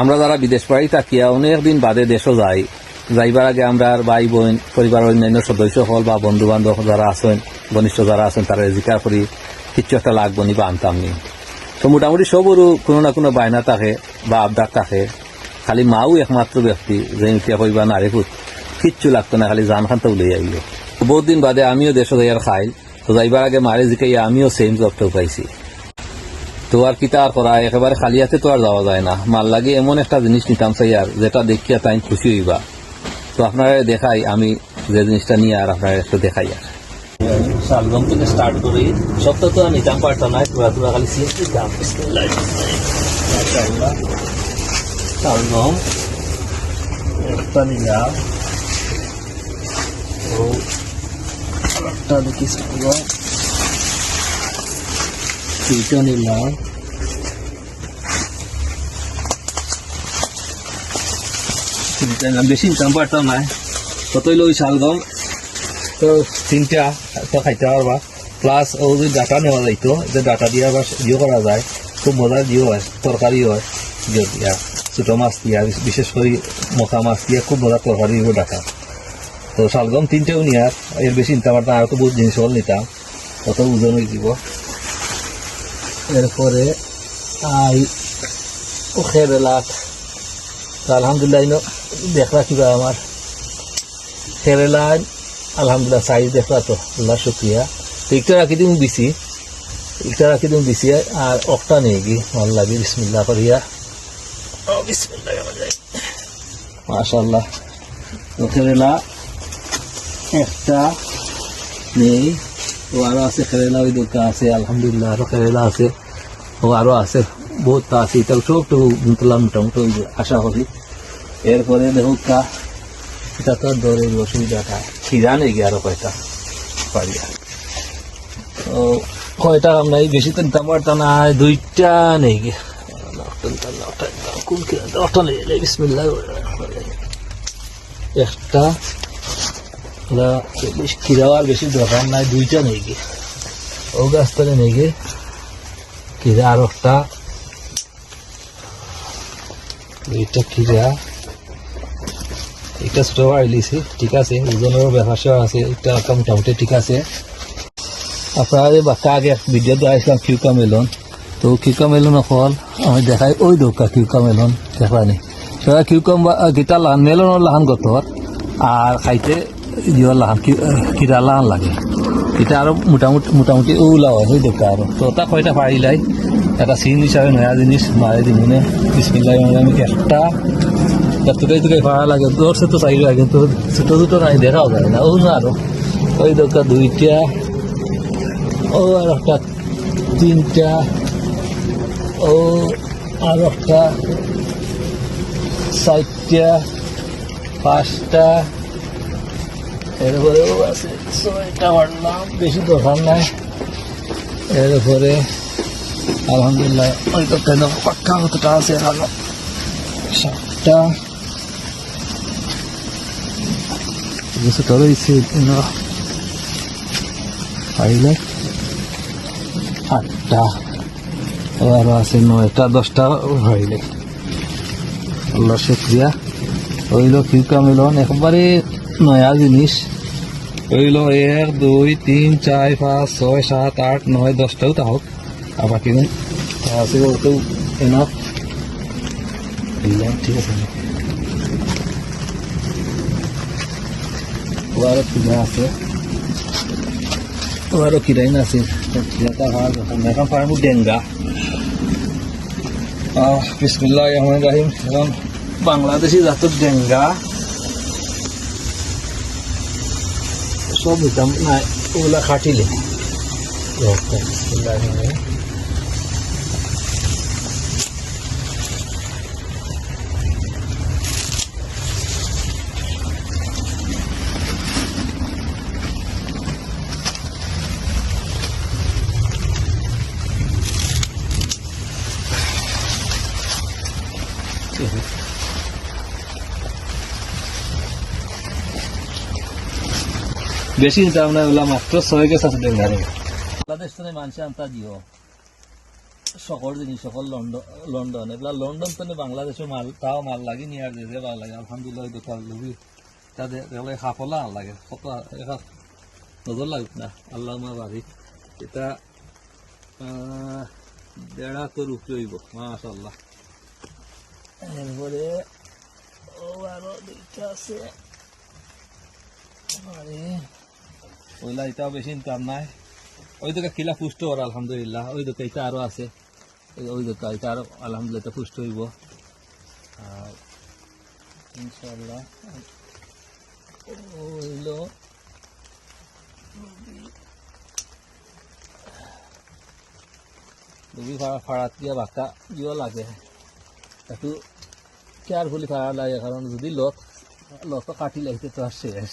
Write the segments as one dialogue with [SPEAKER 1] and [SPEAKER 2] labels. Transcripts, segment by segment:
[SPEAKER 1] আমরা যারা বিদেশ পাড়ি তাকিয়া অনেক দিন বাদে দেশও যাই যাইবার আগে আমরা আর ভাই বোন পরিবার অন্যান্য সদস্য হল বা বন্ধু বান্ধব যারা আছেন ঘনিষ্ঠ যারা আছেন তারা জিকা করি কিচ্ছু একটা লাগবো নি বা আনতাম নি তো মোটামুটি সবরও কোনো না কোনো বায়না থাকে বা আবদার থাকে খালি মাও একমাত্র ব্যক্তি যে ইতিয়া পরিবার নারী ভূত কিচ্ছু লাগতো না খালি জান খান তো উলিয়ে আইল বহুত দিন বাদে আমিও দেশে যাইয়ার খাই তো যাইবার আগে মারে জিকাইয়া আমিও সেম জবটাও পাইছি তো আর কি তারপর একেবারে খালি হাতে তো আর যাওয়া যায় না মাল লাগে এমন একটা জিনিস নিতাম চাই আর যেটা দেখিয়া তাই খুশি হইবা তো আপনারা দেখাই আমি যে জিনিসটা নিয়ে আর আপনারা একটু দেখাই আর শালগম থেকে স্টার্ট করি সবটা তো নিতাম পারতাম না তোরা তোরা খালি দাম শালগম একটা নিলাম দেখি শালগম নিলাম বেশি ইনকাম পারতাম নাই ততই হইলো ওই শালগম তো তিনটা তো খাইতে পারবা প্লাস ও যে ডাটা নেওয়া যাইতো যে ডাটা দিয়ে আবার ইয়ে করা যায় খুব মজার ইয়ে হয় তরকারি হয় দিয়া ছোটো মাছ দিয়া বিশেষ করে মোটা মাছ দিয়া খুব মজার তরকারি দিব ডাটা তো শালগম তিনটেও নিয়ার এর বেশি নিতাম পারতাম আর তো বহুত জিনিস হল নিতাম কত ওজন হয়ে দিব এরপরে আই খেয়ে বেলাত আলহামদুলিল্লাহ দেখলা কিবা আমার সেরেলা আলহামদুলিল্লাহ সাইজ দেখলা তো আল্লাহ শুক্রিয়া তো একটা রাখি দিন দিছি একটা রাখি দিন দিছি আর অকটা নিয়ে গি ভালো লাগে বিসমিল্লা করিয়া মাশাল্লাহ খেরেলা একটা নেই ও আরও আছে খেরেলা ওই দোকান আছে আলহামদুলিল্লাহ আরও কেরালা আছে ও আরও আছে বহুত আছে এটা সব মোটামুটি আশা করি এরপরে দেখুক কা এটা তো দৌড়ের অসুবিধাটা ছিঁড়া নেই গিয়ে আরো কয়টা পারিয়া তো কয়টা আমরা এই বেশি তিনটা পারতাম না দুইটা নেই গিয়ে একটা কিরাও আর বেশি দরকার নাই দুইটা নেই গে ও গাছ তাহলে নেই গে কিরা আর একটা দুইটা কিরা একটা ছোটো বাড়ি লিছি ঠিক আছে ওজনেরও ব্যাপার সেবা আছে একটা মোটামুটি ঠিক আছে আপনারা যে বাচ্চা আগে ভিডিও দেখাইছিলাম কিউকা মেলন তো কিউকা মেলন অকল আমি দেখাই ওই দৌকা কিউকা মেলন দেখানি তারা কিউকাম গীতা লাহান মেলনের লাহান গতর আর খাইতে ইয়ে লাহান কিরা লাহান লাগে এটা আরও মোটামুটি মোটামুটি ওলা হয় সেই দৌকা আরও তো তা কয়টা পারিলাই একটা সিন হিসাবে নয়া জিনিস মারে দিবি না বিসমিল্লাহ আমি একটা তুকাই তুকাই ভাড়া লাগে সে তো চাইবে আগে তো ছোটো দুটো নাই দেখাও যায় না ও না আরো ওই দরকার দুইটা ও আর একটা তিনটা ও আর একটা চারটা পাঁচটা এরপরেও আছে ছয়টা বাড়লাম বেশি দোকান নাই এরপরে আলহামদুলিল্লাহ ওই করতে পাক্কা কতটা আছে ভালো সাতটা কিছুটা রয়েছে পাইলে আটটা আরও আছে নয়টা দশটা হইলে আল্লাহ শুক্রিয়া হইল কি কামিলন একবারে নয়া জিনিস হইল এক দুই তিন চার পাঁচ ছয় সাত আট নয় দশটাও তাহক apa kini hasil itu enak iya dia sana warat sudah hasil kira ini hasil ternyata hasil mereka paling mudah enggak ah Bismillahirrahmanirrahim dalam Bangladesh Bangladeshi jatuh dengga naik ulah না ওগুলা খাটিলে Bismillahirrahmanirrahim বেশি দিতে আমরা মাত্র ছয় গেছ আছে দেন বাংলাদেশ থেকে মানুষ আনতা দিও সকল জিনিস সকল লন্ডন লন্ডন এবার লন্ডন তো বাংলাদেশে মাল তাও মাল লাগে নিয়ে আর ভাল লাগে আলহামদুলিল্লাহ দোকান লবি তাদের এগুলো হাফলা লাগে কত নজর লাগুক না আল্লাহ মা বাড়ি এটা দেড়া তো উপরে হইব মাশাল্লাহ এরপরে ও আরো দুইটা আছে ওইলা এটাও বেশি ইনকাম নাই ওই দোকা কিলা পুষ্ট ওর আলহামদুলিল্লাহ ওই দোকা এটা আরও আছে ওই দোকা এটা আরও আলহামদুলিল্লাহ পুষ্ট হইব আর ইনশাল্লাহ ফাড়াত দিয়ে বাক্কা দিও লাগে একটু কেয়ারফুলি ফাড়া লাগে কারণ যদি লোক লোক কাটি লাগতে তো আর শেষ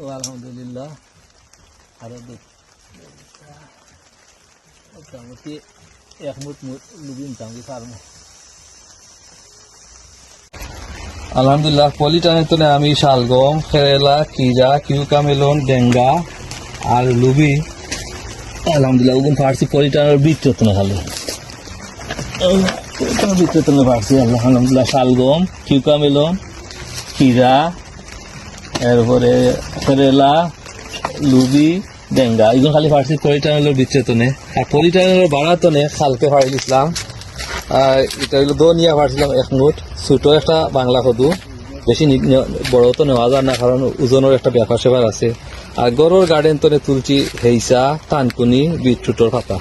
[SPEAKER 1] ও আলহামদুলিল্লাহ এক লুবি আলহামদুলিল্লাহ পলিটানের তো আমি শালগম খেরেলা কিজা কিউকামেলন ডেঙ্গা আর লুবি আলহামদুলিল্লাহ ওগুন ফার্সি পলিটানের বীজ না খালি বীজ না ফার্সি আলহামদুলিল্লাহ শালগম কিউকামেলন কিরা এরপরে কেরেলা লুবি ডেঙ্গা এগুলো খালি ফার্সি পরিটান হলো বিচ্ছেতনে আর পরিটান হলো বাড়াতনে খালকে ফাড়ি দিছিলাম আর এটা হলো দো ফাড়ছিলাম এক মুঠ ছোট একটা বাংলা সদু বেশি বড় তো নেওয়া যায় না কারণ ওজনের একটা ব্যাপার সেবার আছে আর গরুর গার্ডেন তনে তুলছি হেইসা টানকুনি বিটরুটর পাতা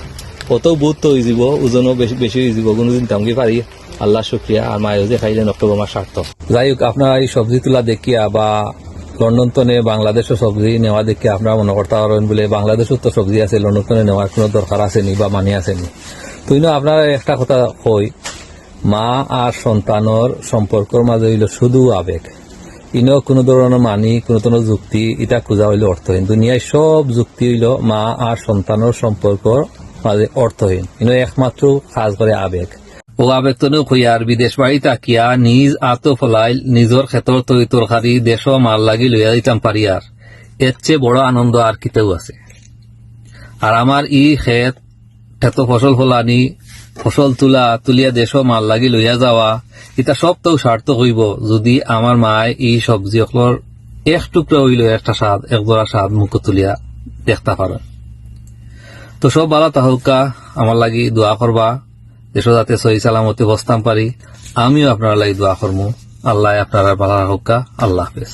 [SPEAKER 1] কত বুধ তো যাব ওজনও বেশি বেশি যাব কোনো দিন দামকে পারি আল্লাহ শুক্রিয়া আর মায়ের যে খাইলেন অক্টোবর মাস সার্থক যাই হোক আপনার এই সবজি তোলা দেখিয়া বা লন্ডনতনে বাংলাদেশও সবজি নেওয়া দেখে আমরা মনে করতে পারেন বলে বাংলাদেশও তো সবজি আছে লন্ডনতনে নেওয়ার কোনো দরকার আসেনি বা মানি আসেনি তুই না আপনার একটা কথা কই মা আর সন্তানের সম্পর্কর মাঝে হইল শুধু আবেগ ইনও কোনো ধরনের মানি কোনো ধরনের যুক্তি এটা খোঁজা হইল অর্থহীন দুনিয়ায় সব যুক্তি হইল মা আর সন্তানের সম্পর্কর মাঝে অর্থহীন ইনো একমাত্র কাজ করে আবেগ ওলা বেতনে খুঁয়ার বিদেশ বাড়ি তাকিয়া নিজ আতো ফলাইল নিজর ক্ষেতর তৈ তরকারি দেশ মাল লাগি লইয়া দিতাম পারিয়ার এর চেয়ে বড় আনন্দ আর কিতেও আছে আর আমার ই খেত ক্ষেত ফসল ফলানি ফসল তুলা তুলিয়া দেশ মাল লাগি লইয়া যাওয়া এটা সব তো সার্থক হইব যদি আমার মায় ই সবজি অকলর এক টুকরা হইল একটা স্বাদ একজোড়া স্বাদ মুখ তুলিয়া দেখতে পারেন তো সব ভালো তাহলকা আমার লাগি দোয়া করবা দেশ সহি সালামতে বসতাম পারি আমিও আপনারা লাই দোয়া করমু আল্লাহ আপনারা ভালো হোক্কা আল্লাহ হাফেজ